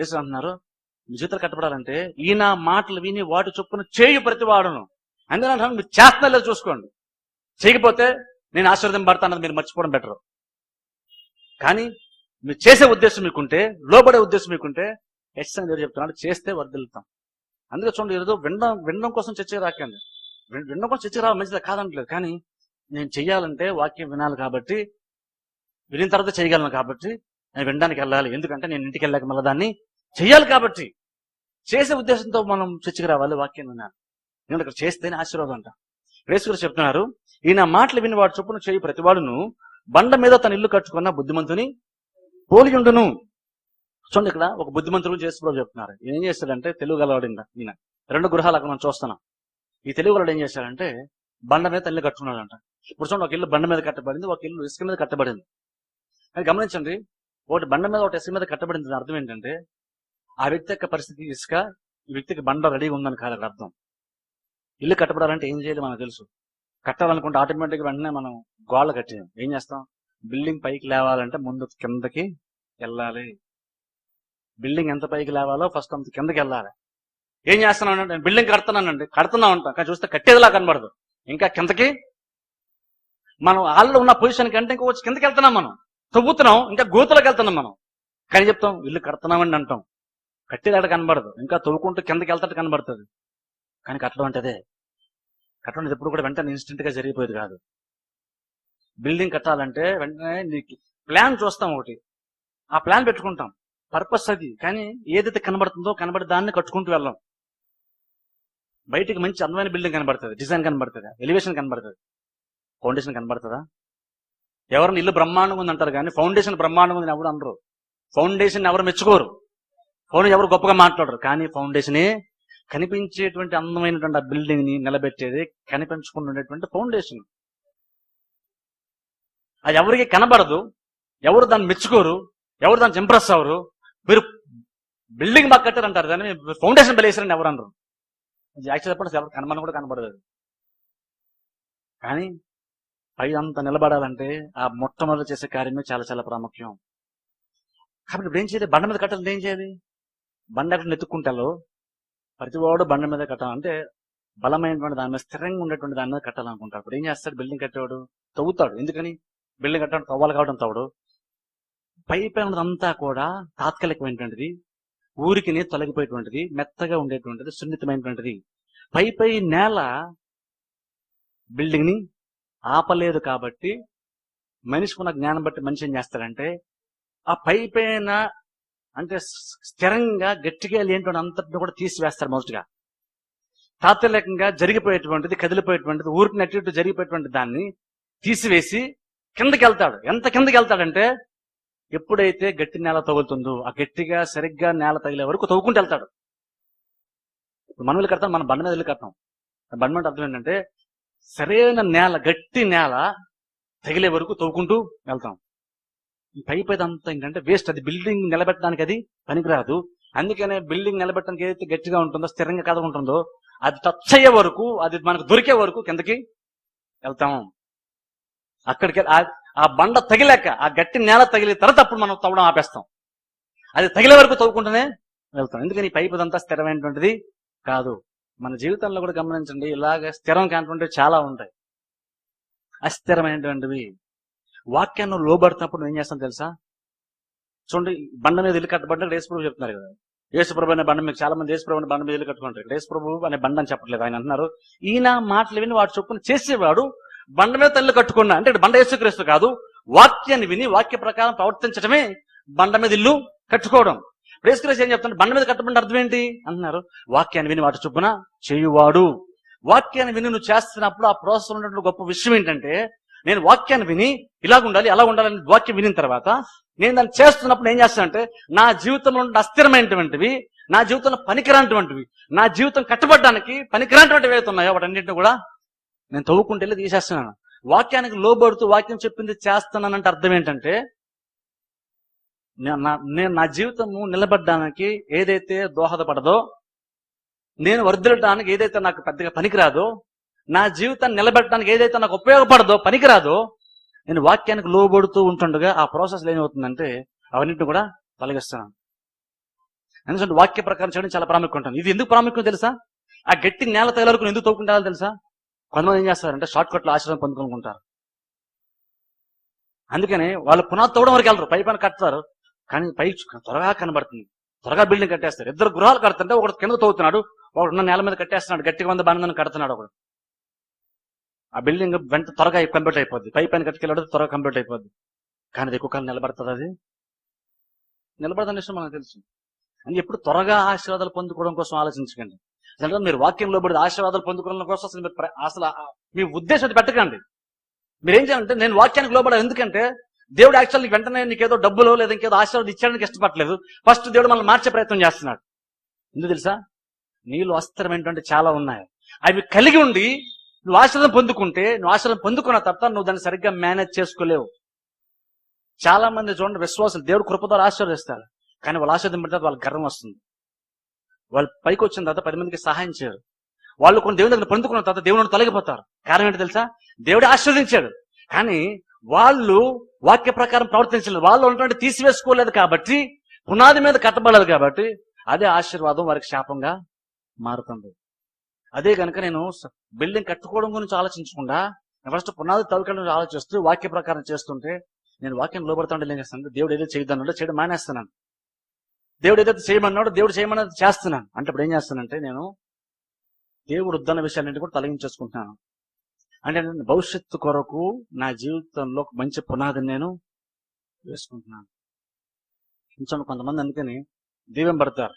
యేసు అంటున్నారు మీ జీవితాలు కట్టబడాలంటే ఈయన మాటలు విని వాటి చొప్పున చేయు ప్రతి వాడును అందుకని అంటున్నాను, మీరు చేస్తున్నా చూసుకోండి. చేయకపోతే నేను ఆశీర్వదింపడతానని మీరు మర్చిపోవడం బెటర్. కానీ మీరు చేసే ఉద్దేశం మీకుంటే లోబడే ఉద్దేశం మీకుంటే ఎస్ అని ఎవరు చెప్తున్నాడు చేస్తే వర్దిల్తాం అందుకే చూడండి ఏదో వినడం వినడం కోసం చర్చకి రాకండి. వినడం కోసం చర్చకి రావాలి మంచిది కాదనట్లేదు కానీ నేను చెయ్యాలంటే వాక్యం వినాలి కాబట్టి వినిన తర్వాత చేయగలను కాబట్టి నేను వినడానికి వెళ్ళాలి. ఎందుకంటే నేను ఇంటికి వెళ్ళాక మళ్ళీ దాన్ని చెయ్యాలి కాబట్టి. చేసే ఉద్దేశంతో మనం చర్చకి రావాలి వాక్యం వినాలి. నేను ఇక్కడ చేస్తేనే ఆశీర్వాదం అంట. రేసు చెప్తున్నారు ఈయన మాటలు విని వాడు చొప్పున చేయి ప్రతివాడును బండ మీద తన ఇల్లు కట్టుకున్న బుద్ధిమంతుని పోలియుండును చూడండి ఇక్కడ ఒక బుద్ధిమంతుడు చేసుకోవడం చెప్తున్నారు. ఈయన ఏం చేస్తాడంటే తెలుగు గలవాడు ఈయన. రెండు గృహాలు అక్కడ మనం చూస్తున్నాం. ఈ తెలుగు గలవాడు ఏం చేశాడంటే బండ మీద తల్లి కట్టుకున్నాడంట. ఇప్పుడు చూడండి ఒక ఇల్లు బండ మీద కట్టబడింది ఒక ఇల్లు ఇసుక మీద కట్టబడింది. కానీ గమనించండి ఒకటి బండ మీద ఒకటి ఇసుక మీద కట్టబడింది అర్థం ఏంటంటే ఆ వ్యక్తి యొక్క పరిస్థితి ఇసుక ఈ వ్యక్తికి బండ రెడీగా ఉందని కాదు అర్థం. ఇల్లు కట్టబడాలంటే ఏం చేయాలి మనకు తెలుసు. కట్టాలనుకుంటే ఆటోమేటిక్ వెంటనే మనం గోళ్ళ కట్టేయం. ఏం చేస్తాం? బిల్డింగ్ పైకి లేవాలంటే ముందు కిందకి వెళ్ళాలి. బిల్డింగ్ ఎంత పైకి లేవాలో ఫస్ట్ అంత కిందకి వెళ్ళాలి. ఏం చేస్తున్నాను నేను బిల్డింగ్ కడుతున్నానండి. కడుతున్నా ఉంటాం కానీ చూస్తే కట్టేదిలా కనబడదు. ఇంకా కిందకి మనం వాళ్ళు ఉన్న పొజిషన్ కంటే ఇంకా వచ్చి కిందకి వెళ్తున్నాం మనం. తవ్వుతున్నాం. ఇంకా గోతులకు వెళ్తున్నాం మనం. కానీ చెప్తాం ఇల్లు కడుతున్నామండి అంటాం. కట్టేదాడు కనబడదు. ఇంకా తవ్వుకుంటూ కిందకి వెళ్తాడు కనబడుతుంది. కానీ కట్టడం అంటే అదే. కట్టడం ఎప్పుడు కూడా వెంటనే ఇన్స్టెంట్గా జరిగిపోయేది కాదు. బిల్డింగ్ కట్టాలంటే వెంటనే నీకు ప్లాన్ చూస్తాం ఒకటి. ఆ ప్లాన్ పెట్టుకుంటాం. పర్పస్ అది. కానీ ఏదైతే కనబడుతుందో కనబడి దాన్ని కట్టుకుంటూ వెళ్ళాం. బయటికి మంచి అందమైన బిల్డింగ్ కనబడుతుంది. డిజైన్ కనబడుతుంది? ఎలివేషన్ కనబడుతుంది. ఫౌండేషన్ కనబడుతుందా? ఎవరిని ఇల్లు బ్రహ్మాండంగా ఉంది అంటారు కానీ ఫౌండేషన్ బ్రహ్మాండంగా ఉంది ఎవరు అనరు. ఫౌండేషన్ ఎవరు మెచ్చుకోరు. ఫౌండ్ ఎవరు గొప్పగా మాట్లాడరు. కానీ ఫౌండేషనే కనిపించేటువంటి అందమైనటువంటి ఆ బిల్డింగ్ని నిలబెట్టేది కనిపించుకున్నటువంటి ఫౌండేషన్. అది ఎవరికి కనబడదు. ఎవరు దాన్ని మెచ్చుకోరు. ఎవరు దాన్ని ఇంప్రెస్ అవ్వరు. మీరు బిల్డింగ్ బాగా కట్టారంటారు. కానీ ఫౌండేషన్ బలేసారని ఎవరు అనరు. యాక్చువల్ చెప్పండి ఎవరు కనబడి కూడా కనబడదు. కానీ పై అంత నిలబడాలంటే ఆ మొట్టమొదటి చేసే కార్యమే చాలా చాలా ప్రాముఖ్యం. కాబట్టి ఇప్పుడు ఏం చేయాలి? బండ మీద కట్టాలంటే ఏం చేయాలి? బండ ఎక్కడ నెత్తుక్కుంటాలో ప్రతివాడు బండ మీద కట్టాలంటే బలమైనటువంటి దాని మీద స్థిరంగా ఉండేటువంటి దాని మీద కట్టాలనుకుంటాడు ఇప్పుడు ఏం చేస్తాడు? బిల్డింగ్ కట్టేవాడు తవ్వుతాడు. ఎందుకని? బిల్డింగ్ కట్టడం తవ్వాలి కావడం తవ్వడు. పై పైన అంతా కూడా తాత్కాలికమైనటువంటిది ఊరికినే తొలగిపోయేటువంటిది మెత్తగా ఉండేటువంటిది సున్నితమైనటువంటిది. పై పై నేల బిల్డింగ్ని ఆపలేదు కాబట్టి మనిషికి ఉన్న జ్ఞానం బట్టి మనిషి ఏం చేస్తాడంటే ఆ పై పైన అంటే స్థిరంగా గట్టిగా లేనిటువంటి అంతటిని కూడా తీసివేస్తారు మొదటిగా. తాత్కాలికంగా జరిగిపోయేటువంటిది కదిలిపోయేటువంటిది ఊరికి అటు జరిగిపోయేటువంటి దాన్ని తీసివేసి కిందకి వెళ్తాడు ఎంత కిందకి వెళ్తాడంటే ఎప్పుడైతే గట్టి నేల తగులుతుందో ఆ గట్టిగా సరిగ్గా నేల తగిలే వరకు తవ్వుకుంటూ వెళ్తాడు. ఇప్పుడు మనం కడతాం మనం బండ మీద కడతాం బండ మీద అర్థం ఏంటంటే సరైన నేల గట్టి నేల తగిలే వరకు తవ్వుకుంటూ వెళ్తాం. ఈ అంతా ఏంటంటే వేస్ట్ అది బిల్డింగ్ నిలబెట్టడానికి అది పనికిరాదు. అందుకనే బిల్డింగ్ నిలబెట్టడానికి ఏదైతే గట్టిగా ఉంటుందో స్థిరంగా కథ ఉంటుందో అది టచ్ అయ్యే వరకు అది మనకు దొరికే వరకు కిందకి వెళ్తాం. అక్కడికి ఆ- ఆ బండ తగిలాక ఆ గట్టి నేల తగిలి తర్వాత అప్పుడు మనం తవ్వడం ఆపేస్తాం. అది తగిలే వరకు తవ్వుకుంటూనే వెళ్తాం. ఎందుకని ఈ పైపు అంతా స్థిరమైనటువంటిది కాదు. మన జీవితంలో కూడా గమనించండి ఇలాగ స్థిరం కానటువంటివి చాలా ఉంటాయి. అస్థిరమైనటువంటివి. వాక్యాన్ని లోబడుతున్నప్పుడు ఏం చేస్తాను తెలుసా? చూడండి బండ మీద ఇల్లు కట్టబడ్డ యేసుప్రభు చెప్తున్నారు కదా. యేసుప్రభు అనే బండ మీద చాలా మంది యేసుప్రభు అనే బండ మీద ఇల్లు కట్టుకుంటారు. ఇక్కడ యేసుప్రభు అనే బండ అని చెప్పట్లేదు ఆయన అంటున్నారు. ఈయన మాటలు విని వాడు చొప్పున చేసేవాడు బండ మీద తల్లి కట్టుకున్నా. అంటే బండ యేసుక్రీస్తు కాదు వాక్యాన్ని విని వాక్య ప్రకారం ప్రవర్తించడమే బండ మీద ఇల్లు కట్టుకోవడం. యేసుక్రీస్తు ఏం చెప్తాడు బండ మీద కట్టబడి అర్థం ఏంటి? అంటున్నారు. వాక్యాన్ని విని వాటి చొప్పున చేయువాడు. వాక్యాన్ని విని నువ్వు చేస్తున్నప్పుడు ఆ ప్రోత్సహం ఉన్నటువంటి గొప్ప విషయం ఏంటంటే నేను వాక్యాన్ని విని ఇలాగ ఉండాలి అలా ఉండాలని వాక్యం వినిన తర్వాత నేను దాన్ని చేస్తున్నప్పుడు ఏం చేస్తానంటే నా జీవితంలో అస్థిరమైనటువంటివి నా జీవితంలో పనికిరానటువంటివి నా జీవితం కట్టబడడానికి పనికిరానటువంటివి ఏవైతే ఉన్నాయో వాటన్నింటిని కూడా నేను తవ్వుకుంటే వెళ్ళి తీసేస్తున్నాను. వాక్యానికి లోబడుతూ వాక్యం చెప్పింది చేస్తున్నానంటే అర్థం ఏంటంటే నా- నేను నా జీవితము నిలబడడానికి ఏదైతే దోహదపడదో నేను వర్ధిల్లడానికి ఏదైతే నాకు పెద్దగా పనికిరాదో నా జీవితాన్ని నిలబెట్టడానికి ఏదైతే నాకు ఉపయోగపడదో పనికిరాదో నేను వాక్యానికి లోబడుతూ ఉంటుండగా ఆ ప్రాసెస్ ఏమవుతుందంటే అవన్నింటిని కూడా తొలగిస్తున్నాను. ఎందుకంటే వాక్య ప్రకారం చేయడం చాలా ప్రాముఖ్యం ఉంటుంది. ఇది ఎందుకు ప్రాముఖ్యం తెలుసా? ఆ గట్టి నేల తగలకు ఎందుకు తవ్వుకుంటారో తెలుసా? కొంతమంది ఏం చేస్తారంటే షార్ట్ కట్లో ఆశ్రయం పొందుకుంటారు అందుకని వాళ్ళు పునాది తోవడం వరకు వెళ్ళరు పై పైన కడతారు. కానీ పై త్వరగా కనబడుతుంది. త్వరగా బిల్డింగ్ కట్టేస్తారు. ఇద్దరు గృహాలు కడుతుంటే ఒకడు కింద తోగుతున్నాడు ఒకడు ఉన్న నేల మీద కట్టేస్తున్నాడు గట్టిగా వంద బంధం కడుతున్నాడు ఒకడు. ఆ బిల్డింగ్ వెంట త్వరగా కంప్లీట్ అయిపోద్ది. పై పైన కట్టుకెళ్ళడం త్వరగా కంప్లీట్ అయిపోద్ది. కానీ అది ఎక్కువ కాలం నిలబడుతుంది అది? నిలబడదని విషయం మనకు తెలుసు. అని ఎప్పుడు త్వరగా ఆశీర్వాదాలు పొందుకోవడం కోసం ఆలోచించకండి. అంటే మీరు వాక్యంలో పడి ఆశీర్వాదాలు పొందుకోవడం కోసం అసలు మీరు అసలు మీ ఉద్దేశం అది పెట్టకండి. మీరు ఏం చేయాలంటే నేను వాక్యానికి లోబడాలి. ఎందుకంటే దేవుడు యాక్చువల్లీ వెంటనే నీకేదో డబ్బులు లేదా ఇంకేదో ఆశీర్వాదం ఇచ్చేయడానికి ఇష్టపడలేదు. ఫస్ట్ దేవుడు మనల్ని మార్చే ప్రయత్నం చేస్తున్నాడు. ఎందుకు తెలుసా? నీళ్ళు అస్థిరమైనటువంటి చాలా ఉన్నాయి. అవి కలిగి ఉండి నువ్వు ఆశీర్వాదం పొందుకుంటే నువ్వు ఆశీర్వాదం పొందుకున్న తర్వాత నువ్వు దాన్ని సరిగ్గా మేనేజ్ చేసుకోలేవు. చాలా మంది చూడండి విశ్వాసం దేవుడు కృప ఆశీర్వదిస్తారు. కానీ వాళ్ళు ఆశీర్వదం పెడితే వాళ్ళకి గర్వం వస్తుంది. వాళ్ళు పైకి వచ్చిన తర్వాత పది మందికి సహాయం చేయరు. వాళ్ళు కొన్ని దేవుని దగ్గర పొందుకున్న తర్వాత దేవుని తొలగిపోతారు. కారణం ఏంటి తెలుసా? దేవుడు ఆశీర్వదించాడు. కానీ వాళ్ళు వాక్య ప్రకారం ప్రవర్తించలేదు. వాళ్ళు ఉన్నటువంటి తీసివేసుకోలేదు కాబట్టి పునాది మీద కట్టబడలేదు కాబట్టి అదే ఆశీర్వాదం వారికి శాపంగా మారుతుంది. అదే కనుక నేను బిల్డింగ్ కట్టుకోవడం గురించి ఆలోచించకుండా ఫస్ట్ పునాది తవ్వకడం గురించి ఆలోచిస్తూ వాక్య ప్రకారం చేస్తుంటే నేను వాక్యం లోపడుతుంటే ఏం చేస్తాను దేవుడు ఏదో చేయదన్నాడో చేయడం మానేస్తున్నాను. దేవుడు ఏదైతే చేయమన్నాడో దేవుడు చేయమన్నది చేస్తున్నాను. అంటే ఇప్పుడు ఏం చేస్తానంటే నేను దేవుడు వద్దన్న విషయాలన్నింటి కూడా తొలగించేసుకుంటున్నాను. అంటే నేను భవిష్యత్తు కొరకు నా జీవితంలో ఒక మంచి పునాదిని నేను వేసుకుంటున్నాను. కొంచెం కొంతమంది అందుకని దీవెం పడతారు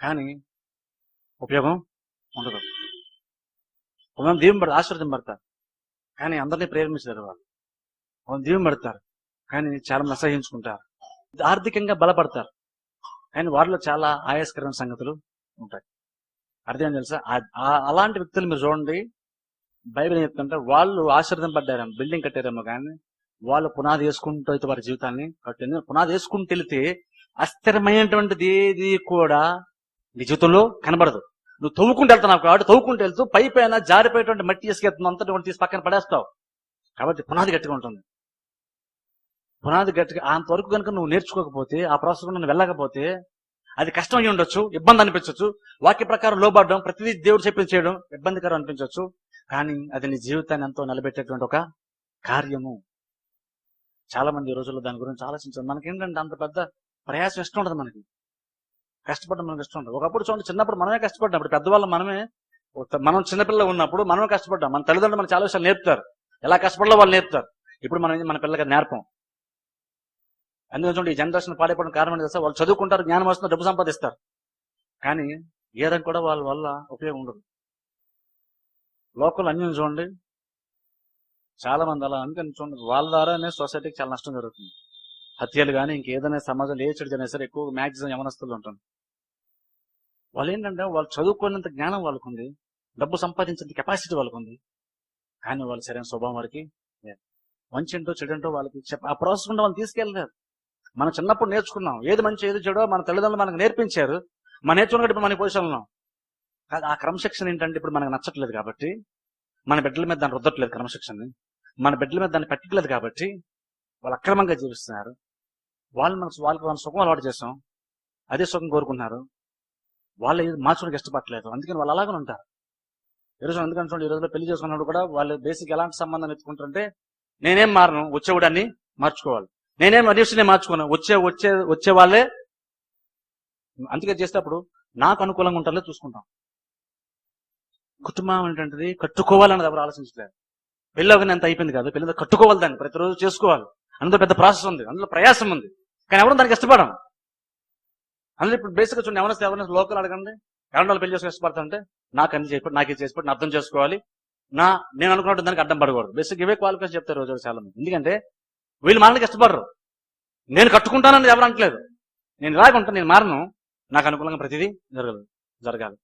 కానీ ఉపయోగం? ఉండదు. కొంతమంది దీవెం పడతారు ఆశీర్వదం పడతారు. కానీ అందరినీ ప్రేమించారు వాళ్ళు. కొంత దీవెం పడతారు కానీ చాలా మంది అసహించుకుంటారు ఆర్థికంగా బలపడతారు కానీ వారిలో చాలా ఆయాస్కరమైన సంగతులు ఉంటాయి. అర్థం తెలుసా? ఆ- అలాంటి వ్యక్తులు మీరు చూడండి. బైబిల్ చెప్తుంటే వాళ్ళు ఆశీర్వదం పడ్డారేమో బిల్డింగ్ కట్టారేమో కానీ వాళ్ళు పునాది వేసుకుంటూ అయితే వారి జీవితాన్ని కట్టింది. పునాది వేసుకుంటూ వెళితే అస్థిరమైనటువంటిది ఏది కూడా నీ జీవితంలో కనబడదు. నువ్వు తవ్వుకుంటూ వెళ్తున్నావు కాబట్టి తవ్వుకుంటూ వెళ్తూ పై పైన జారిపోయేటువంటి మట్టి ఇసుకెత్తుంది అంతటి కూడా తీసి పక్కన పడేస్తావు. కాబట్టి పునాది గట్టిగా ఉంటుంది. పునాది గట్టిగా అంతవరకు కనుక నువ్వు నేర్చుకోకపోతే ఆ ప్రాసెస్ నువ్వు వెళ్ళకపోతే అది కష్టం అయ్యి ఉండొచ్చు ఇబ్బంది అనిపించవచ్చు వాక్య ప్రకారం లోబడడం ప్రతిదీ దేవుడు చెప్పింది చేయడం ఇబ్బందికరం అనిపించవచ్చు కానీ అది నీ జీవితాన్ని ఎంతో నిలబెట్టేటువంటి ఒక కార్యము. చాలా మంది ఈ రోజుల్లో దాని గురించి ఆలోచించారు. మనకేంటంటే అంత పెద్ద ప్రయాసం ఇష్టం ఉండదు మనకి. కష్టపడడం మనకు ఇష్టం ఉండదు. ఒకప్పుడు చూడండి చిన్నప్పుడు మనమే కష్టపడ్డాం. ఇప్పుడు పెద్దవాళ్ళు మనమే మనం చిన్నపిల్లలు ఉన్నప్పుడు మనమే కష్టపడ్డాం. మన తల్లిదండ్రులు మన చాలా విషయాలు నేర్పుతారు. ఎలా కష్టపడాలో వాళ్ళు నేర్పుతారు. ఇప్పుడు మనం మన పిల్లలకి నేర్పం. అందుకని చూడండి ఈ జనరేషన్ పాడైపోవడం కారణం ఏంటి వాళ్ళు చదువుకుంటారు జ్ఞానం వస్తుంది డబ్బు సంపాదిస్తారు. కానీ ఏదం కూడా వాళ్ళ వల్ల ఉపయోగం ఉండదు. లోకల్ అన్యం చూడండి చాలా మంది అలా అందుకని చూడండి వాళ్ళ ద్వారానే సొసైటీకి చాలా నష్టం జరుగుతుంది. హత్యలు కానీ ఇంకేదైనా సమాజంలో ఏ చెడు జరిగినా సరే ఎక్కువ మ్యాక్సిమం యమనస్తులు ఉంటుంది. వాళ్ళు ఏంటంటే వాళ్ళు చదువుకునేంత జ్ఞానం వాళ్ళకు ఉంది డబ్బు సంపాదించేంత కెపాసిటీ వాళ్ళకు ఉంది కానీ వాళ్ళు సరైన స్వభావం వారికి మంచి ఏంటో చెడు ఏంటో వాళ్ళకి చెప్ప ఆ ప్రాసెస్ కూడా వాళ్ళు తీసుకెళ్ళలేదు మనం చిన్నప్పుడు నేర్చుకున్నాం ఏది మంచి ఏది చెడో మన తల్లిదండ్రులు మనకు నేర్పించారు. మన నేర్చుకున్నట్టు ఇప్పుడు మన పొజిషన్ ఉన్నాం. కాదు ఆ క్రమశిక్షణ ఏంటంటే ఇప్పుడు మనకు నచ్చట్లేదు కాబట్టి మన బిడ్డల మీద దాన్ని రుద్దట్లేదు క్రమశిక్షణని. మన బిడ్డల మీద దాన్ని పెట్టట్లేదు కాబట్టి వాళ్ళు అక్రమంగా జీవిస్తున్నారు. వాళ్ళు మనకు వాళ్ళకి మన సుఖం అలవాటు చేస్తాం అదే సుఖం కోరుకున్నారు వాళ్ళు మార్చుకోవడానికి ఇష్టపడలేదు అందుకని వాళ్ళు అలాగే ఉంటారు. ఈరోజు ఎందుకంటే అందుకని చూడండి ఈ రోజులో పెళ్ళి చేసుకున్నప్పుడు కూడా వాళ్ళు బేసిక్ ఎలాంటి సంబంధం ఎత్తుకుంటారంటే నేనేం మారను వచ్చేవాడని మార్చుకోవాలి. నేనేం మనిషిని మార్చుకోను వచ్చే వచ్చే వచ్చే వాళ్ళే అందుకే చేసేటప్పుడు నాకు అనుకూలంగా ఉంటారో చూసుకుంటాం. కుటుంబం ఏంటంటే కట్టుకోవాలన్నది ఎవరు ఆలోచించలేదు పెళ్ళి అవగానే అంత అయిపోయింది కాదు. పెళ్ళి కట్టుకోవాలి దాన్ని. ప్రతిరోజు చేసుకోవాలి. అందులో పెద్ద ప్రాసెస్ ఉంది. అందులో ప్రయాసం ఉంది. కానీ ఎవరు దానికి ఇష్టపడం అందులో ఇప్పుడు బేసిక్గా చూడండి ఎవరైనా ఎవరైనా లోకల్ అడగండి ఎవరి వాళ్ళు పెళ్ళి చేసుకుని ఇష్టపడతారంటే నాకు అన్ని చేసిపోయి నాకు ఇది చేసిపోయి అర్థం చేసుకోవాలి. నా నేను అనుకున్నట్టు దానికి అడ్డం పడకూడదు. బేసిక్ ఇవే క్వాలిఫికేషన్ చెప్తారు రోజు చాలా మంది ఎందుకంటే వీళ్ళు మారడానికి ఇష్టపడరు. నేను కట్టుకుంటానని ఎవరు అనట్లేదు. నేను ఇలాగుంటాను నేను మారను. నాకు అనుకూలంగా ప్రతిదీ జరగదు జరగాలి.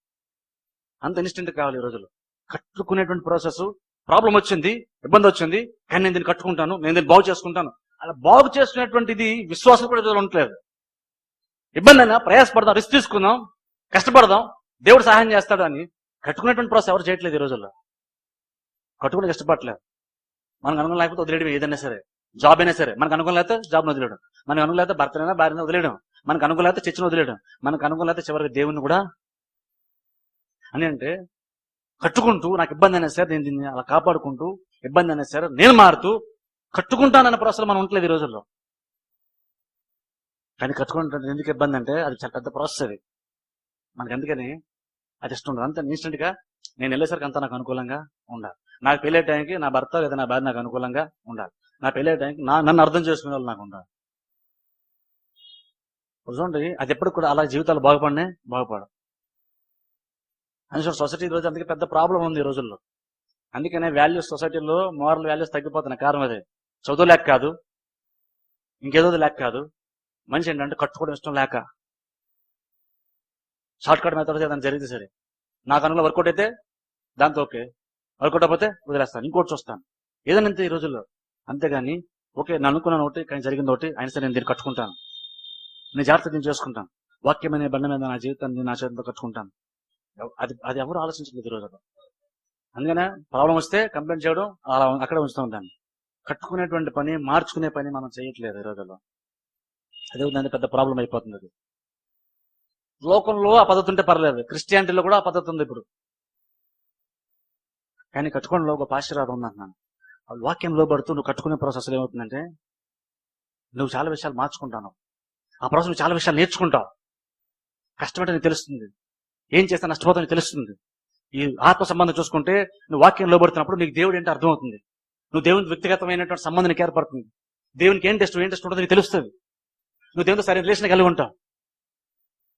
అంత ఇన్స్టెంట్ కావాలి ఈ రోజుల్లో. కట్టుకునేటువంటి ప్రాసెస్ ప్రాబ్లం వచ్చింది ఇబ్బంది వచ్చింది కానీ నేను దీన్ని కట్టుకుంటాను నేను దీన్ని బాగు చేసుకుంటాను. అలా బాగు చేసుకునేటువంటిది విశ్వాసం కూడా ఉండట్లేదు. ఇబ్బంది అయినా ప్రయాసపడదాం రిస్క్ తీసుకుందాం కష్టపడదాం దేవుడు సహాయం చేస్తాడు అని కట్టుకునేటువంటి ప్రాసెస్ ఎవరు చేయట్లేదు ఈ రోజుల్లో. కట్టుకునే కష్టపడలేదు మనకు అనుకున్న లేకపోతే వదిలేయడం ఏదైనా సరే. జాబ్ అయినా సరే. మనకు అనుకూలం లేకపోతే వదిలేయడం. మనకు అనుకూలం లేకపోతే భర్తనైనా భార్యను వదిలేయడం. మనకు అనుకూలత చర్చను వదిలేయడం. మనకు అనుకూలత చివరికి దేవుని కూడా అని అంటే కట్టుకుంటూ నాకు ఇబ్బంది అయినా సరే నేను దీన్ని అలా కాపాడుకుంటూ ఇబ్బంది అయినా సరే నేను మారుతూ కట్టుకుంటానన్న ప్రాసెస్ మనం ఉండలేదు ఈ రోజుల్లో. కానీ కట్టుకుంటే ఎందుకు ఇబ్బంది అంటే అది చాలా పెద్ద ప్రాసెస్ అది. మనకి అందుకని అది ఇష్టం ఉండదు. అంత ఇన్స్టెంట్గా నేను వెళ్ళేసరికి అంతా నాకు అనుకూలంగా ఉండాలి. నాకు పెళ్ళే టైంకి నా భర్త లేదా నా భార్య నాకు అనుకూలంగా ఉండాలి. నా పెళ్ళే టైంకి నా నన్ను అర్థం చేసుకునే వాళ్ళు నాకు ఉండాలి. చూడండి అది ఎప్పుడు కూడా అలా జీవితాలు బాగుపడినే బాగుపడదు అని సొసైటీ ఈరోజు రోజు అందుకే పెద్ద ప్రాబ్లం ఉంది ఈ రోజుల్లో. అందుకనే వాల్యూస్ సొసైటీలో మోరల్ వాల్యూస్ తగ్గిపోతున్న కారణం అదే. చదువు లేక కాదు. ఇంకేదో లేక కాదు. మనిషి ఏంటంటే కట్టుకోవడం ఇష్టం లేక షార్ట్ కట్ మెథడ్ ఏదైనా జరిగితే సరే నాకు అనుకున్న వర్కౌట్ అయితే దాంతో ఓకే. వర్కౌట్ అయిపోతే వదిలేస్తాను. ఇంకోటి చూస్తాను. ఏదైనా అంతే ఈ రోజుల్లో. అంతేగాని ఓకే నేను అనుకున్నాను ఒకటి కానీ జరిగింది ఒకటి అయినా సరే నేను దీన్ని కట్టుకుంటాను. నేను జాగ్రత్త నేను చేసుకుంటాను. వాక్యమైన బండ మీద నా జీవితాన్ని నా చేతితో కట్టుకుంటాను. అది అది ఎవరు ఆలోచించలేదు ఈ రోజుల్లో. అందుకనే ప్రాబ్లం వస్తే కంప్లైంట్ చేయడం అలా అక్కడే ఉంచుతాం దాన్ని. కట్టుకునేటువంటి పని మార్చుకునే పని మనం చేయట్లేదు ఈ రోజుల్లో. అదే దాని పెద్ద ప్రాబ్లం అయిపోతుంది అది. లోకంలో ఆ పద్ధతి ఉంటే పర్లేదు. క్రిస్టియానిటీలో కూడా ఆ పద్ధతి ఉంది ఇప్పుడు. కానీ కట్టుకోవడంలో ఒక ఆశీర్వాదం ఉంది ఆ వాక్యం లోబడుతూ నువ్వు కట్టుకునే ప్రాసెస్ ఏమవుతుందంటే నువ్వు చాలా విషయాలు మార్చుకుంటాను ఆ ప్రాసెస్ నువ్వు చాలా విషయాలు నేర్చుకుంటావు. కష్టపడి నీకు తెలుస్తుంది. ఏం చేస్తే నష్టపోతా నీకు తెలుస్తుంది. ఈ ఆత్మ సంబంధం చూసుకుంటే నువ్వు వాక్యం లోబడుతున్నప్పుడు నీకు దేవుడు ఏంటో అర్థమవుతుంది. నువ్వు దేవుని వ్యక్తిగతమైనటువంటి సంబంధం ఏర్పడుతుంది. దేవునికి ఏం టెస్ట్ ఏం టెస్ట్ ఉంటుందో నీకు తెలుస్తుంది. నువ్వు దేవునితో సరైన రిలేషన్ కలిగి ఉంటావు?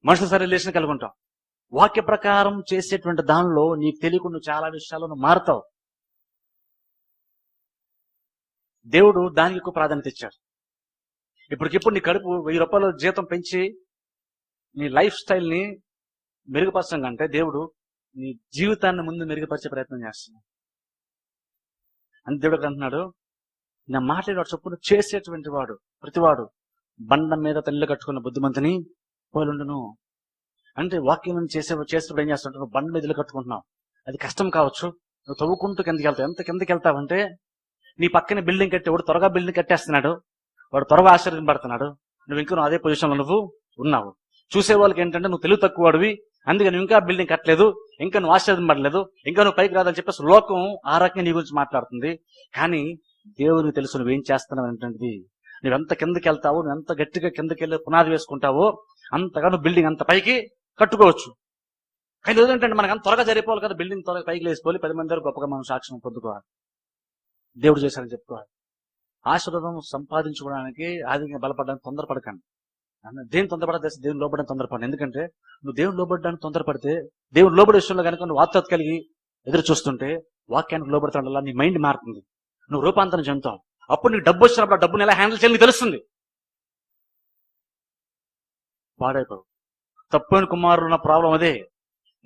మనుషులు సరైన రిలేషన్ కలిగి ఉంటావు. వాక్య ప్రకారం చేసేటువంటి దానిలో నీకు తెలియకుండా చాలా విషయాలను నువ్వు మారుతావు. దేవుడు దానికి ఎక్కువ ప్రాధాన్యత ఇచ్చాడు. ఇప్పటికిప్పుడు నీ కడుపు వెయ్యి రూపాయలు జీతం పెంచి నీ లైఫ్ స్టైల్ని మెరుగుపరచడం కంటే దేవుడు నీ జీవితాన్ని ముందు మెరుగుపరిచే ప్రయత్నం చేస్తున్నాడు. అని దేవుడు అంటున్నాడు నా మాట్లాడేవాడు చొప్పున చేసేటువంటి వాడు ప్రతివాడు బండ మీద తల్లి కట్టుకున్న బుద్ధిమంతుని పోలుండును. అంటే వాక్యం చేసే చేసేటప్పుడు ఏం చేస్తుంటావు బండ మీద ఇల్లు కట్టుకుంటున్నావు. అది కష్టం కావచ్చు. నువ్వు తవ్వుకుంటూ కిందకి వెళ్తావు. ఎంత కిందకి వెళ్తావంటే నీ పక్కన బిల్డింగ్ కట్టి వాడు త్వరగా బిల్డింగ్ కట్టేస్తున్నాడు వాడు త్వరగా ఆశ్చర్యపడుతున్నాడు నువ్వు ఇంకా నువ్వు అదే పొజిషన్లో నువ్వు ఉన్నావు. చూసే వాళ్ళకి ఏంటంటే నువ్వు తెలుగు తక్కువ వాడివి అందుకే నువ్వు ఇంకా బిల్డింగ్ కట్టలేదు ఇంకా నువ్వు ఆశ్చర్యపడలేదు ఇంకా నువ్వు పైకి రాదని చెప్పేసి లోకం ఆ రకంగా నీ గురించి మాట్లాడుతుంది. కానీ దేవునికి తెలుసు నువ్వేం చేస్తున్నావు ఏంటంటే నువ్వెంత కిందకి వెళ్తావో నువ్వు ఎంత గట్టిగా కిందకి వెళ్ళి పునాది వేసుకుంటావో అంతగా నువ్వు బిల్డింగ్ అంత పైకి కట్టుకోవచ్చు. కానీ ఏంటంటే మనకు అంత త్వరగా జరిగిపోవాలి కదా బిల్డింగ్ త్వరగా పైకి లేసిపోయి పది మంది వరకు గొప్పగా మనం సాక్ష్యం పొందుకోవాలి. దేవుడు చేశారని చెప్పుకోవాలి. ఆశీర్వాదం సంపాదించుకోవడానికి ఆదిగా బలపడడానికి తొందరపడకండి. దేని తొందరపడ దేవుని లోబడడానికి తొందరపడి ఎందుకంటే నువ్వు దేవుని లోబడడానికి తొందరపడితే దేవుని లోబడే విషయంలో కనుక నువ్వు ఆత్మత కలిగి ఎదురు చూస్తుంటే వాక్యానికి లోబడతాడల్లా నీ మైండ్ మారుతుంది నువ్వు రూపాంతరం చెందుతావు. అప్పుడు నీకు డబ్బు వచ్చినప్పుడు ఆ డబ్బుని ఎలా హ్యాండిల్ చేయాలి తెలుస్తుంది. పాడైపోవు తప్పని కుమారుడు ఉన్న ప్రాబ్లం అదే.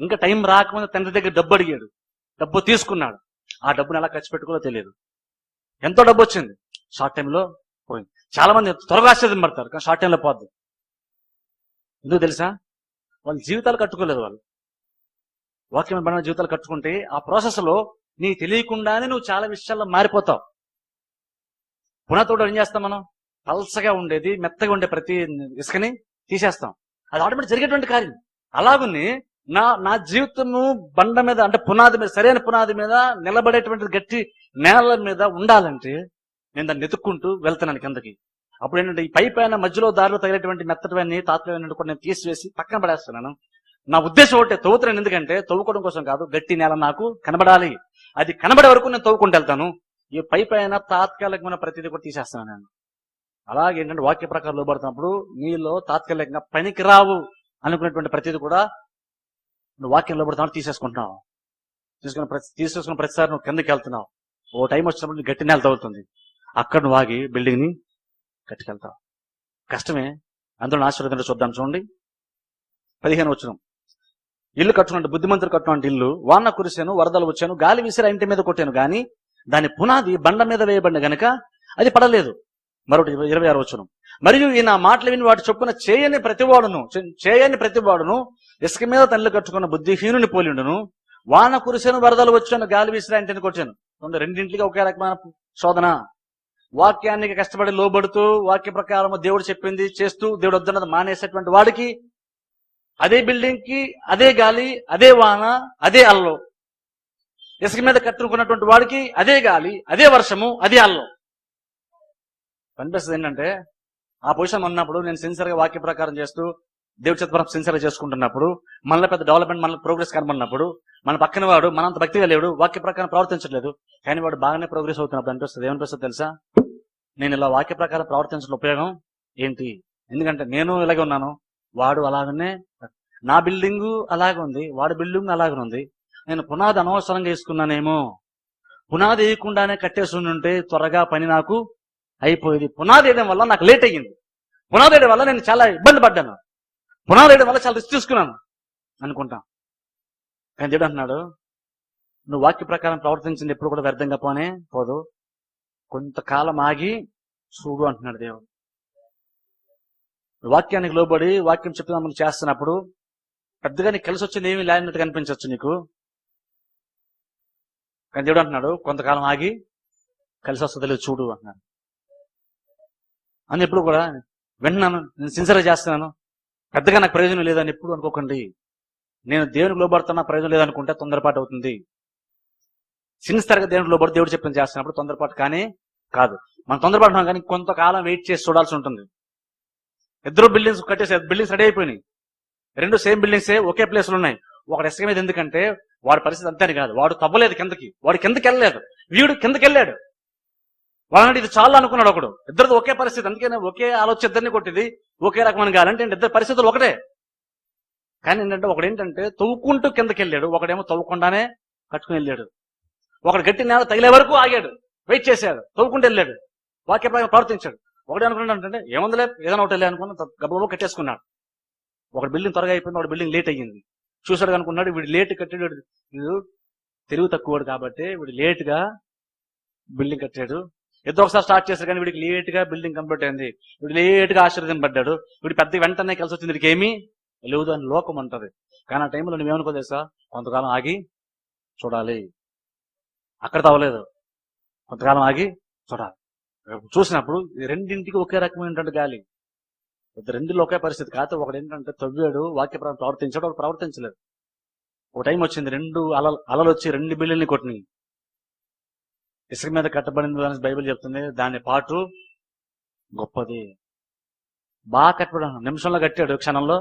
ఇంకా టైం రాకముందు తండ్రి దగ్గర డబ్బు అడిగాడు. డబ్బు తీసుకున్నాడు. ఆ డబ్బుని ఎలా ఖర్చు పెట్టుకోలో తెలియదు. ఎంతో డబ్బు వచ్చింది. షార్ట్ టైంలో పోయింది. చాలా మంది త్వరగా ఆశ్చర్యం పడతారు కానీ షార్ట్ టైంలో పోద్ది. ఎందుకు తెలుసా? వాళ్ళ జీవితాలు కట్టుకోలేదు వాళ్ళు. వాక్యం పడిన జీవితాలు కట్టుకుంటే ఆ ప్రాసెస్లో నీకు తెలియకుండానే నువ్వు చాలా విషయాల్లో మారిపోతావు. పునాతోడు ఏం చేస్తాం మనం? పల్సగా ఉండేది మెత్తగా ఉండే ప్రతి ఇసుకని తీసేస్తాం. అది ఆటోమేటిక్ జరిగేటువంటి కార్యం. అలాగుని నా నా జీవితము బండ మీద అంటే పునాది మీద సరైన పునాది మీద నిలబడేటువంటి గట్టి నేల మీద ఉండాలంటే నేను దాన్ని వెతుక్కుంటూ వెళ్తున్నాను కిందకి. అప్పుడు ఏంటంటే ఈ పై పైన మధ్యలో దారిలో తగిలేటువంటి మెత్తటివన్నీ తాత్కాలిక కూడా నేను తీసివేసి పక్కన పడేస్తున్నాను. నా ఉద్దేశం ఒకటే తవ్వుతున్నాను. ఎందుకంటే తవ్వుకోవడం కోసం కాదు గట్టి నేల నాకు కనబడాలి. అది కనబడే వరకు నేను తవ్వుకుంటూ వెళ్తాను. ఈ పై పైన తాత్కాలికమైన ప్రతిదీ కూడా తీసేస్తున్నాను నేను. అలాగే ఏంటంటే వాక్య ప్రకారం లోబడుతున్నప్పుడు నీలో తాత్కాలికంగా పనికి రావు ప్రతిదీ కూడా నువ్వు వాక్యం లోబడుతున్నావు తీసేసుకుంటున్నావు. తీసుకున్న ప్రతి తీసేసుకున్న ప్రతిసారి నువ్వు కిందకి వెళ్తున్నావు. ఓ టైం వచ్చినప్పుడు నీకు గట్టి నేల తగులుతుంది అక్కడ నువ్వు ఆగి బిల్డింగ్ని కట్టుకెళ్తావు కష్టమే. అందులో ఆశీర్వాదం చూద్దాం చూడండి. పదిహేను వచ్చిన. ఇల్లు కట్టుకున్నట్టు బుద్ధిమంతులు కట్టుకున్నట్టు ఇల్లు వాన కురిసాను వరదలు వచ్చాను గాలి విసిరి ఇంటి మీద కొట్టాను. కానీ దాని పునాది బండ మీద వేయబడిన గనక అది పడలేదు. మరొకటి ఇరవై- ఆరు వచ్చును మరియు ఈ నా మాటలు విని వాటి చొప్పున చేయని ప్రతివాడును చేయని ప్రతివాడును ఇసుక మీద తల్లి కట్టుకున్న బుద్ధిహీనుని పోలిండును వాన కురిసేను వరదలు వచ్చాను గాలి విసిరి వచ్చాను కొట్టాను. రెండింటికి ఒకే రకమైన శోధన. వాక్యానికి కష్టపడి లోబడుతూ వాక్య ప్రకారం దేవుడు చెప్పింది చేస్తూ దేవుడు వద్దన్నది మానేసేటువంటి వాడికి అదే బిల్డింగ్కి అదే గాలి అదే వాన అదే అల్లం. ఇసుక మీద కట్టుకున్నటువంటి వాడికి అదే గాలి అదే వర్షము అదే అల్లం. కనిపిస్తుంది ఏంటంటే ఆ పొజిషన్ ఉన్నప్పుడు నేను సిన్సియర్గా వాక్య ప్రకారం చేస్తూ దేవుడి చిత్తం సిన్సియర్గా చేసుకుంటున్నప్పుడు మనలో పెద్ద డెవలప్మెంట్ మన ప్రోగ్రెస్ కనబడినప్పుడు మన పక్కన వాడు మనంత భక్తిగా లేడు వాక్య ప్రకారం ప్రవర్తించట్లేదు కానీ వాడు బాగానే ప్రోగ్రెస్ అవుతున్నప్పుడు అనిపిస్తుంది. ఏమనిపిస్తుంది తెలుసా? నేను ఇలా వాక్య ప్రకారం ప్రవర్తించిన ఉపయోగం ఏంటి? ఎందుకంటే నేను ఇలాగే ఉన్నాను వాడు అలాగనే నా బిల్డింగు అలాగే ఉంది వాడి బిల్డింగ్ అలాగే ఉంది నేను పునాది అనవసరంగా వేసుకున్నానేమో. పునాది వేయకుండానే కట్టేసి ఉంటే త్వరగా పని నాకు అయిపోయేది. పునాది వేయడం వల్ల నాకు లేట్ అయ్యింది. పునాది వేయడం వల్ల నేను చాలా ఇబ్బంది పడ్డాను. పునాది వేయడం వల్ల చాలా రిస్క్ తీసుకున్నాను అనుకుంటాం. కానీ దేవుడు అంటున్నాడు నువ్వు వాక్య ప్రకారం ప్రవర్తించింది ఎప్పుడు కూడా వ్యర్థంగా పోనే పోదు. కొంతకాలం ఆగి చూడు అంటున్నాడు దేవుడు. వాక్యానికి లోబడి వాక్యం చెప్పిన మనం చేస్తున్నప్పుడు పెద్దగా నీకు కలిసి వచ్చింది ఏమీ లేనట్టు కనిపించవచ్చు నీకు. కానీ దేవుడు అంటున్నాడు కొంతకాలం ఆగి కలిసి వస్తుంది లేదు చూడు అంటున్నాడు. అని ఎప్పుడు కూడా విన్నాను నేను సిన్సియర్గా చేస్తున్నాను పెద్దగా నాకు ప్రయోజనం లేదని ఎప్పుడు అనుకోకండి. నేను దేవునికి లోబడుతున్నా ప్రయోజనం లేదనుకుంటే తొందరపాటు అవుతుంది. సిన్సియర్గా దేవునికి లోబడి దేవుడు చెప్పిన చేస్తున్నప్పుడు తొందరపాటు కానీ కాదు. మనం తొందరపాటు ఉన్నాం కానీ కొంతకాలం వెయిట్ చేసి చూడాల్సి ఉంటుంది. ఇద్దరు బిల్డింగ్స్ కట్టేసి బిల్డింగ్స్ రెడీ అయిపోయినాయి. రెండు సేమ్ బిల్డింగ్స్ ఒకే ప్లేస్లో ఉన్నాయి. ఒకటి ఇసుక మీద ఎందుకంటే వాడి పరిస్థితి అంతే అని కాదు. వాడు తవ్వలేదు కిందకి. వాడు కిందకి వెళ్ళలేదు వీడు కిందకి వెళ్ళాడు వాడు ఇది చాలా అనుకున్నాడు ఒకడు. ఇద్దరిది ఒకే పరిస్థితి. అందుకనే ఒకే ఆలోచన ఇద్దరిని కొట్టింది. ఒకే రకమైన కావాలంటే ఇద్దరు పరిస్థితులు ఒకటే. కానీ ఏంటంటే ఒకడు ఏంటంటే తవ్వుకుంటూ కిందకి వెళ్ళాడు ఒకడేమో తవ్వకుండానే కట్టుకుని వెళ్ళాడు. ఒకడు గట్టి నేల తగిలే వరకు ఆగాడు. వెయిట్ చేశాడు. తవ్వుకుంటూ వెళ్ళాడు. వాక్య ప్రకారం ప్రవర్తించాడు ఒకటి అనుకున్నాడు అంటే ఏముందలే? ఏదైనా ఒకటి వెళ్ళి అనుకున్నా గబ్బలో కట్టేసుకున్నాడు. ఒక బిల్డింగ్ త్వరగా అయిపోయింది. ఒక బిల్డింగ్ లేట్ అయ్యింది. చూసాడు అనుకున్నాడు వీడు లేట్ కట్టాడు. వీడు తెలుగు తక్కువడు కాబట్టి వీడు లేట్గా బిల్డింగ్ కట్టాడు. ఏదో ఒకసారి స్టార్ట్ చేశారు కానీ వీడికి లేట్గా బిల్డింగ్ కంప్లీట్ అయింది. వీడు లేట్గా ఆశీర్వదింపడ్డాడు వీడు పెద్ద వెంటనే కలిసి వచ్చింది వీడికి ఏమీ లేదు అని లోకం అంటది కానీ ఆ టైంలో నువ్వేమనుకో తెలుసా? కొంతకాలం ఆగి చూడాలి. అక్కడ తవ్వలేదు. కొంతకాలం ఆగి చూడాలి. చూసినప్పుడు ఈ రెండింటికి ఒకే రకమైనటువంటి గాలి. రెండిలో ఒకే పరిస్థితి. కాకపోతే ఒకడు ఏంటంటే తవ్వాడు వాక్య ప్రకారం ప్రవర్తించాడు ఒకటి ప్రవర్తించలేదు. ఒక టైం వచ్చింది రెండు అలలు అలలు వచ్చి రెండు బిల్లుల్ని కొట్టినాయి. ఇసుక మీద కట్టబడింది అని బైబిల్ చెప్తుంది దాని పాటు గొప్పది. బాగా కట్టబడి నిమిషంలో కట్టాడు క్షణంలో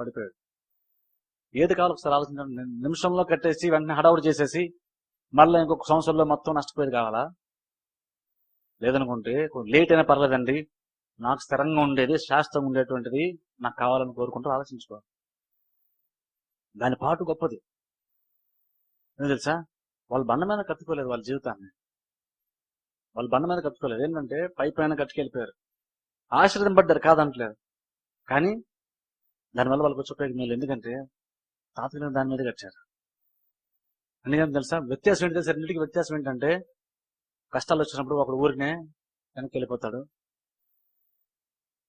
పడిపోయాడు. ఏది కావాలి ఒకసారి ఆలోచించండి. నిమిషంలో కట్టేసి వెంటనే హడావుడి చేసేసి మళ్ళీ ఇంకొక సంవత్సరంలో మొత్తం నష్టపోయేది కావాలా? లేదనుకుంటే లేట్ అయినా పర్లేదండి. నాకు స్థిరంగా ఉండేది శాస్త్రం ఉండేటువంటిది నాకు కావాలని కోరుకుంటూ ఆలోచించుకోవాలి. దాని పాటు గొప్పది. ఏం తెలుసా? వాళ్ళు బండ మీద కట్టుకోలేదు వాళ్ళ జీవితాన్ని. వాళ్ళు బండ మీద కట్టుకోలేదు ఏంటంటే పై పైన కట్టుకెళ్ళిపోయారు. ఆశీర్వదింపడ్డారు కాదంటలేదు. కానీ దానివల్ల వాళ్ళకి వచ్చే ఉపయోగం లేదు. ఎందుకంటే తాతగారు దాని మీద కట్టారు. ఎందుకంటే తెలుసా? వ్యత్యాసం ఏంటి తెలుసా? రెండింటికి వ్యత్యాసం ఏంటంటే కష్టాలు వచ్చినప్పుడు ఒకడు ఊరినే వెనక్కి వెళ్ళిపోతాడు.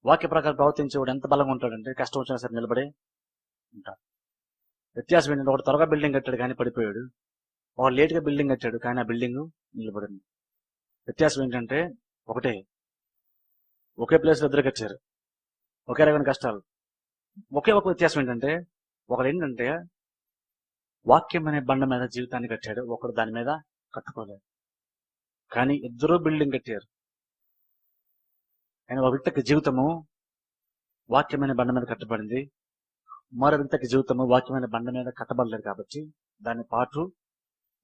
వాక్య ప్రకారం ప్రవర్తించేవాడు ఎంత బలంగా ఉంటాడంటే కష్టం వచ్చినా సరే నిలబడి ఉంటాడు. వ్యత్యాసం ఏంటంటే ఒకటి త్వరగా బిల్డింగ్ కట్టాడు కానీ పడిపోయాడు. ఒకడు లేట్గా బిల్డింగ్ కట్టాడు కానీ ఆ బిల్డింగ్ నిలబడింది. వ్యత్యాసం ఏంటంటే ఒకటే. ఒకే ప్లేస్లో ఇద్దరు కట్టారు. ఒకే రకమైన కష్టాలు. ఒకే ఒక వ్యత్యాసం ఏంటంటే ఒకడు ఏంటంటే వాక్యం అనే బండ మీద జీవితాన్ని కట్టాడు. ఒకడు దాని మీద కట్టుకోలేదు. కానీ ఇద్దరు బిల్డింగ్ కట్టారు. ఆయన ఒక వ్యక్తికి జీవితము వాక్యమైన బండ మీద కట్టబడింది. మరో వ్యక్తికి జీవితము వాక్యమైన బండ మీద కట్టబడలేదు కాబట్టి దాని పాటు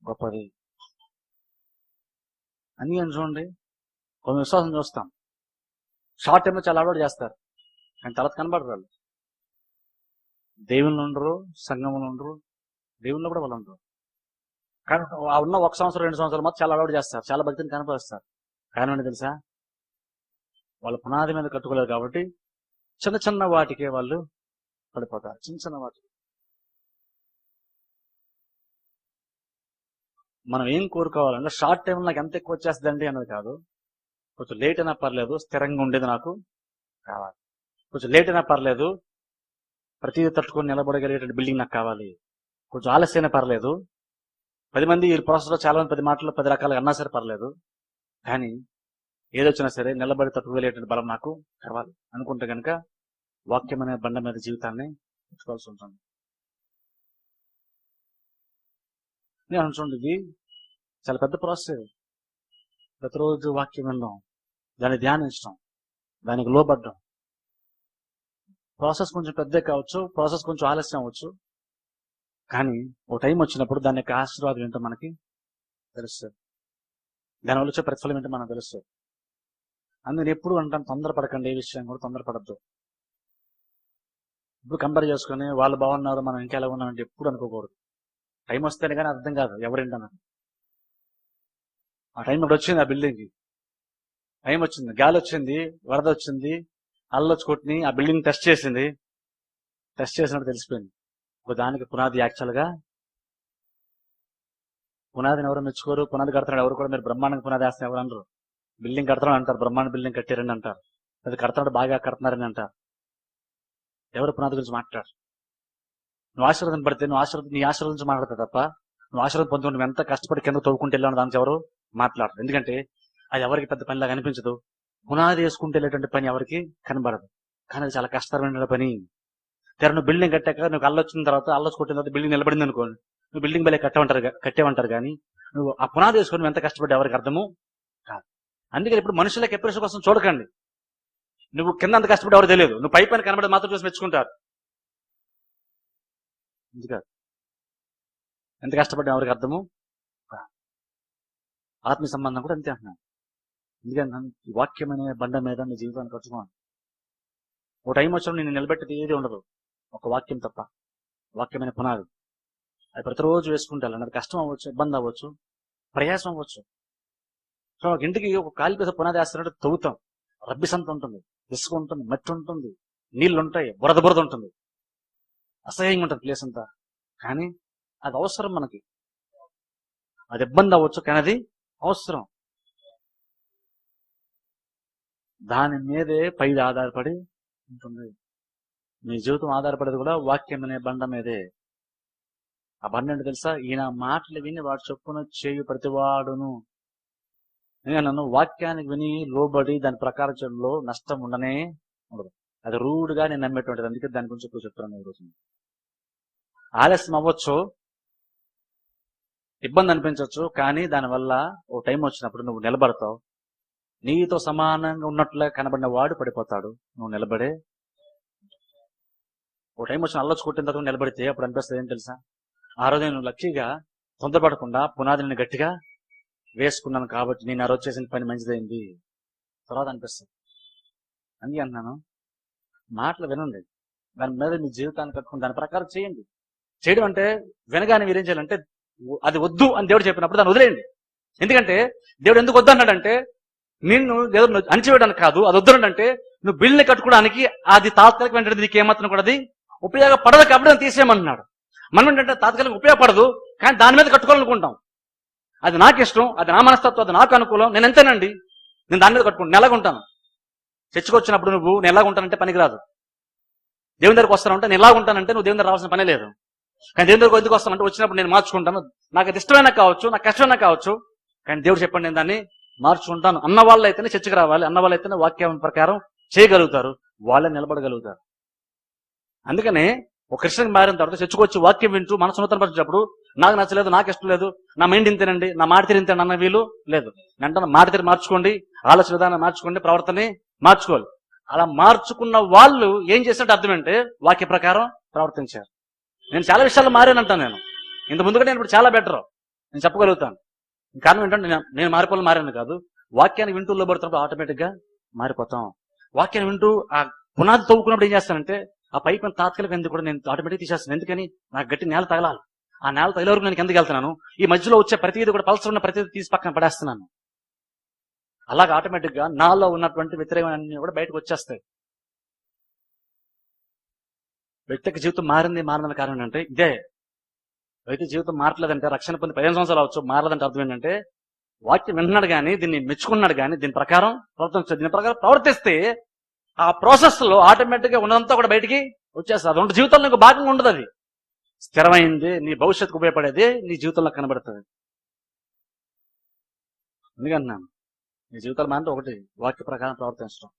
గొప్పది. అని అని చూడండి. కొన్ని విశ్వాసం చూస్తాం. షార్ట్ టైంలో చాలా అలవాటు చేస్తారు. కానీ తర్వాత కనబడరు వాళ్ళు. దేవుళ్ళు ఉండరు సంఘములు ఉండరు దేవుళ్ళు కూడా వాళ్ళు ఉండరు. కానీ ఉన్న ఒక సంవత్సరం రెండు సంవత్సరాలు మాత్రం చాలా అలవాటు చేస్తారు. చాలా భక్తిని కనపరుస్తారు. కారణం తెలుసా? వాళ్ళ పునాది మీద కట్టుకోలేరు కాబట్టి చిన్న చిన్న వాటికే వాళ్ళు పడిపోతారు. చిన్న చిన్న వాటికి. మనం ఏం కోరుకోవాలంటే షార్ట్ టైం నాకు ఎంత ఎక్కువ వచ్చేస్తుందండి అన్నది కాదు. కొంచెం లేట్ అయినా పర్లేదు స్థిరంగా ఉండేది నాకు కావాలి. కొంచెం లేట్ అయినా పర్లేదు ప్రతిదీ తట్టుకొని నిలబడగలిగేటువంటి బిల్డింగ్ నాకు కావాలి. కొంచెం ఆలస్యమైనా పర్లేదు. పది మంది ఈ ప్రాసెస్లో చాలా మంది పది మాటలు పది రకాలుగా అన్నా సరే పర్లేదు. కానీ ఏదొచ్చినా సరే నిలబడి తట్టుకోగలిగేటువంటి బలం నాకు కావాలి అనుకుంటే కనుక వాక్యం అనే బండ మీద జీవితాన్ని ఉంచుకోవాల్సి ఉంటుంది. నేను అనుకోండి ఇది చాలా పెద్ద ప్రాసెస్. ప్రతిరోజు వాక్యం వినడం దాన్ని ధ్యానించడం దానికి లోబడ్డం. ప్రాసెస్ కొంచెం పెద్ద కావచ్చు ప్రాసెస్ కొంచెం ఆలస్యం అవ్వచ్చు. కానీ ఓ టైం వచ్చినప్పుడు దాని యొక్క ఆశీర్వాదం ఏంటో మనకి తెలుస్తుంది. దానివల్ల వచ్చే ప్రతిఫలం ఏంటో మనకు తెలుస్తుంది. అందుకని ఎప్పుడు అంటాను తొందరపడకండి ఏ విషయం కూడా తొందరపడద్దు. ఇప్పుడు కంపేర్ చేసుకుని వాళ్ళు బాగున్నారు మనం ఇంకా ఎలా ఉన్నామంటే ఎప్పుడు అనుకోకూడదు. టైం వస్తేనే కానీ అర్థం కాదు ఎవరేంటన్నది ఆ టైం ఇప్పుడు వచ్చింది ఆ బిల్డింగ్కి. టైం వచ్చింది గాలి వచ్చింది వరద వచ్చింది అల్లొచ్చి కొట్టిని ఆ బిల్డింగ్ టెస్ట్ చేసింది. టెస్ట్ చేసినట్టు తెలిసిపోయింది. ఒక దానికి పునాది యాక్చువల్గా పునాదిని ఎవరు మెచ్చుకోరు పునాది కడుతున్నాడు ఎవరు కూడా మీరు బ్రహ్మాండంగా పునాది వేస్తున్న ఎవరు అనరు. బిల్డింగ్ కడతాడు అంటారు బ్రహ్మాండ బిల్డింగ్ కట్టారని అంటారు. అది కడతాడు బాగా కడుతున్నారని అంటారు. ఎవరు పునాది గురించి మాట్లాడు నువ్వు ఆశీర్వాదం పడితే నువ్వు ఆశీర్వాదం నీ ఆశీర్వాదం నుంచి మాట్లాడతా తప్ప నువ్వు ఆశీర్వాదం పొందుకుంటే ఎంత కష్టపడి కింద తోడుకుంటూ వెళ్ళాను దానికి ఎవరు మాట్లాడరు. ఎందుకంటే అది ఎవరికి పెద్ద పనిలాగా అనిపించదు పునాది వేసుకుంటే వెళ్ళేటువంటి పని ఎవరికి కనబడదు. కానీ అది చాలా కష్టమైన పని. తెర నువ్వు బిల్డింగ్ కట్టాక నువ్వు అల్లొచ్చిన తర్వాత అల్లొచ్చు కొట్టిన తర్వాత బిల్డింగ్ నిలబడింది అనుకోండి నువ్వు బిల్డింగ్ బలే కట్టమంటారు కట్టేమంటారు కానీ నువ్వు ఆ పునాది వేసుకొని ఎంత కష్టపడి ఎవరికి అర్థము? అందుకని ఇప్పుడు మనుషులకు ఎప్రెషన్ కోసం చూడకండి. నువ్వు కింద అంత కష్టపడి ఎవరు తెలియదు. నువ్వు పై పైన కనబడి మాత్రం చూసి మెచ్చుకుంటారు. ఎంత కష్టపడ్డా ఎవరికి అర్థము? కాదు. ఆత్మీయ సంబంధం కూడా అంతే అంటున్నాను ఎందుకంటే ఈ వాక్యమైన బండ మీద నీ జీవితాన్ని కట్టుకోండి ఓ టైం వచ్చినప్పుడు నేను నిలబెట్టేది ఏది ఉండదు. ఒక వాక్యం తప్ప. వాక్యమైన పునాది. అది ప్రతిరోజు వేసుకుంటాను అది కష్టం అవ్వచ్చు ఇబ్బంది అవ్వచ్చు ప్రయాసం అవ్వచ్చు. సో ఒక ఇంటికి ఒక కాలి మీద పునాది వేస్తున్నట్టు తవ్వుతాం. రబ్బి సంత ఉంటుంది ఇసుక ఉంటుంది మట్టి ఉంటుంది నీళ్ళు ఉంటాయి బురద బురద ఉంటుంది. అసహ్యంగా ఉంటుంది ప్లేస్ అంతా. కానీ అది అవసరం మనకి. అది ఇబ్బంది అవ్వచ్చు కానీ అది అవసరం. దాని మీదే పైది ఆధారపడి ఉంటుంది. మీ జీవితం ఆధారపడేది కూడా వాక్యం అనే బండ మీదే. ఆ బండ తెలుసా? ఈయన మాటలు విని వాడు చొప్పున చేయు ప్రతివాడును. నన్ను వాక్యానికి విని లోబడి దాని ప్రకారం నష్టం ఉండనే ఉండదు. అది రూడ్గా నేను నమ్మేటువంటిది. అందుకే దాని గురించి ఎక్కువ చెప్తున్నాను ఈరోజు ఆలస్యం అవ్వచ్చు ఇబ్బంది అనిపించవచ్చు కానీ దానివల్ల ఓ టైం వచ్చినప్పుడు నువ్వు నిలబడతావు. నీతో సమానంగా ఉన్నట్లుగా కనబడిన వాడు పడిపోతాడు. నువ్వు నిలబడే ఓ టైం వచ్చిన అల్లొచ్చు కొట్టిన తర్వాత నిలబడితే అప్పుడు అనిపిస్తుంది ఏం తెలుసా? ఆ రోజు నేను లక్కీగా తొందరపడకుండా పునాదిని గట్టిగా వేసుకున్నాను కాబట్టి నేను ఆ రోజు చేసిన పని మంచిదైంది. తర్వాత అనిపిస్తుంది. అందుకే అన్నాను మాటలు వినండి. దాని మీద మీ జీవితాన్ని కట్టుకుని దాని ప్రకారం చేయండి. చేయడం అంటే వినగానే మీరేం చేయాలంటే అది వద్దు అని దేవుడు చెప్పినప్పుడు దాన్ని వదిలేయండి. ఎందుకంటే దేవుడు ఎందుకు వద్దు అన్నాడంటే నిన్ను ఏదో అణచివేయడానికి కాదు అది వద్దునంటే నువ్వు బిల్ని కట్టుకోవడానికి అది తాత్కాలిక వెంటనే నీకు ఏమాత్రం కూడా అది ఉపయోగపడదు కాబట్టి దాన్ని తీసేయమంటున్నాడు మనం ఏంటంటే తాత్కాలిక ఉపయోగపడదు కానీ దాని మీద కట్టుకోవాలనుకుంటాం అది నాకు ఇష్టం అది నా మనస్తత్వం అది నాకు అనుకూలం నేను ఎంతేనండి నేను దాని మీద కట్టుకుంటాను ఎలాగుంటాను ఉంటాను చర్చకొచ్చినప్పుడు నువ్వు నేను ఎలాగుంటానంటే పనికిరాదు. దేవుని దగ్గరకు వస్తానంటే నేను ఎలాగుంటానంటే నువ్వు దేవుని దగ్గర రావాల్సిన పని లేదు. కానీ దేవుని దగ్గరకు ఎందుకు వస్తానంటే వచ్చినప్పుడు నేను మార్చుకుంటాను. నాకు అది ఇష్టమైనా కావచ్చు నాకు కష్టమైనా కావచ్చు కానీ దేవుడు చెప్పండి నేను దాన్ని మార్చుకుంటాను. అన్న వాళ్ళు అయితేనే చర్చకు రావాలి అన్న వాళ్ళు అయితేనే వాక్యం ప్రకారం చేయగలుగుతారు వాళ్ళే నిలబడగలుగుతారు. అందుకనే ఒక క్రిస్టియన్ మారిన తర్వాత చర్చకొచ్చి వాక్యం వింటూ మనసు నూతనపరిచినప్పుడు నాకు నచ్చలేదు నాకు ఇష్టం లేదు నా మైండ్ ఇంతేనండి నా మాట తీరు ఇంతేనండి అన్న వీలు లేదు. వెంటనే మాట తీరు మార్చుకోండి ఆలోచన విధానం మార్చుకోండి ప్రవర్తన మార్చుకోవాలి. అలా మార్చుకున్న వాళ్ళు ఏం చేసినట్టు అర్థం అంటే వాక్య ప్రకారం ప్రవర్తించారు. నేను చాలా విషయాలు మారానంటాను నేను. ఇంత ముందుగా నేను ఇప్పుడు చాలా బెటర్ నేను చెప్పగలుగుతాను. కారణం ఏంటంటే నేను- నేను మారిపోవాలి మారాను కాదు. వాక్యాన్ని వింటూ లోబడుతున్నప్పుడు ఆటోమేటిక్గా మారిపోతాం. వాక్యాన్ని వింటూ ఆ పునాది తవ్వుకున్నప్పుడు ఏం చేస్తానంటే ఆ పైప్ తాత్కాలిక ఎందుకు కూడా నేను ఆటోమేటిక్ తీసేస్తాను. ఎందుకని? నాకు గట్టి నేల తగలాలి. ఆ నేల తగిలే వరకు నేను ఎందుకు వెళ్తున్నాను. ఈ మధ్యలో వచ్చే ప్రతిదీ కూడా పల్సర్ ఉన్న ప్రతిదీ తీసి పక్కన పడేస్తున్నాను. అలాగే ఆటోమేటిక్గా నాలో ఉన్నటువంటి వ్యతిరేకమైన కూడా బయటకు వచ్చేస్తాయి. వ్యక్తికి జీవితం మారింది మారిన కారణం ఏంటంటే ఇదే. వ్యక్తి జీవితం మారట్లేదంటే రక్షణ పొంది పదిహేను సంవత్సరాలు అవచ్చు మారలేదంటే అర్థం ఏంటంటే వాక్యం వింటున్నాడు కానీ దీన్ని మెచ్చుకున్నాడు కానీ దీని ప్రకారం ప్రవర్తించాడు దీని ప్రకారం ప్రవర్తిస్తే ఆ ప్రాసెస్లో ఆటోమేటిక్ ఉన్నదంతా కూడా బయటికి వచ్చేస్తుంది. అది జీవితంలో నీకు భాగంగా ఉండదు అది. స్థిరమైంది నీ భవిష్యత్తుకు ఉపయోగపడేది నీ జీవితంలో కనబడుతుంది. ఎందుకంటున్నాను నీ జీవితంలో అంటే ఒకటి వాక్య ప్రకారం ప్రవర్తించడం.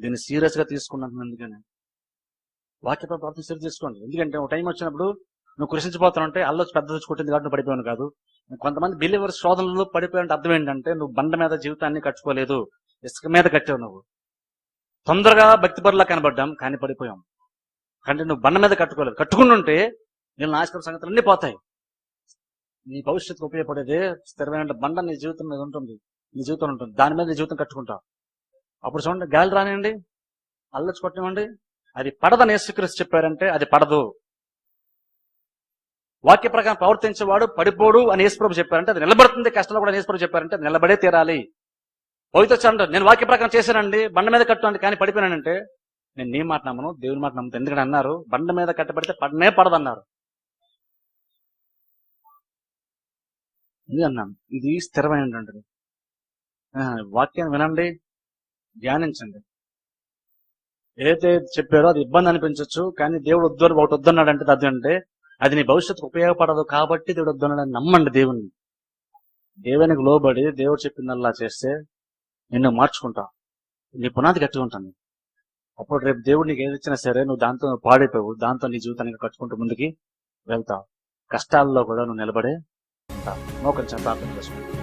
దీన్ని సీరియస్గా తీసుకున్నాను అందుకని. వాక్య ప్రవర్తన సీరియస్ తీసుకోండి. ఎందుకంటే ఒక టైం వచ్చినప్పుడు నువ్వు కృషించిపోతానంటే అల్లొచ్చి పెద్ద తెచ్చుకుంటుంది కొట్టింది కాబట్టి నువ్వు పడిపోయాను కాదు. కొంతమంది బిలీవర్ శోధనలో పడిపోయాలంటే అర్థం ఏంటంటే నువ్వు బండ మీద జీవితాన్ని కట్టుకోలేదు. ఇసుక మీద కట్టావు నువ్వు. తొందరగా భక్తి పరులా కనబడ్డాం కానీ పడిపోయాం. అంటే నువ్వు బండ మీద కట్టుకోలేదు. కట్టుకుంటుంటే నేను నాశనం సంగతులు అన్నీ పోతాయి. నీ భవిష్యత్తుకు ఉపయోగపడేదే స్థిరమైన బండ నీ జీవితం మీద ఉంటుంది. నీ జీవితం ఉంటుంది. దాని మీద నీ జీవితం కట్టుకుంటావు. అప్పుడు చూడండి గాలి రానివ్వండి అల్లొచ్చి కొట్టనివ్వండి. అది పడదని యేసుక్రీస్తు చెప్పారంటే అది పడదు. వాక్య ప్రకారం ప్రవర్తించేవాడు పడిపోడు అని యేసుప్రభు చెప్పారంటే అది నిలబడుతుంది. కష్టంలో కూడా యేసుప్రభు చెప్పారంటే అది నిలబడే తీరాలి. పవిత్ర అంటారు నేను వాక్య ప్రకారం చేశానండి. బండ మీద కట్టాను కానీ పడిపోయానంటే నేను నీ మాట నమ్మను దేవుని మాట నమ్ముతాను ఎందుకంటే అన్నారు? బండ మీద కట్టబడితే పడనే పడదన్నారు. ఇది అన్నాను? ఇది స్థిరమైనటువంటిది. ఆ, వాక్యాన్ని వినండి. ధ్యానించండి. ఏదైతే చెప్పారో అది ఇబ్బంది అనిపించవచ్చు కానీ దేవుడు వద్దు ఒకటి వద్దన్నాడు అంటే అది అది నీ భవిష్యత్తుకు ఉపయోగపడదు కాబట్టి దేవుడు వద్దన్నాడని నమ్మండి దేవుణ్ణి. దేవునికి లోబడి దేవుడు చెప్పిందల్లా చేస్తే నిన్ను మార్చుకుంటా. నీ పునాది కట్టి ఉంటుంది అప్పుడు రేపు దేవుడు నీకు ఏది ఇచ్చినా సరే నువ్వు దాంతో పాడైపోవు. దాంతో నీ జీవితాన్ని కట్టుకుంటూ ముందుకి వెళ్తావు. కష్టాల్లో కూడా నువ్వు నిలబడే ఉంటావు. మోకరించి ప్రార్థన చేసుకో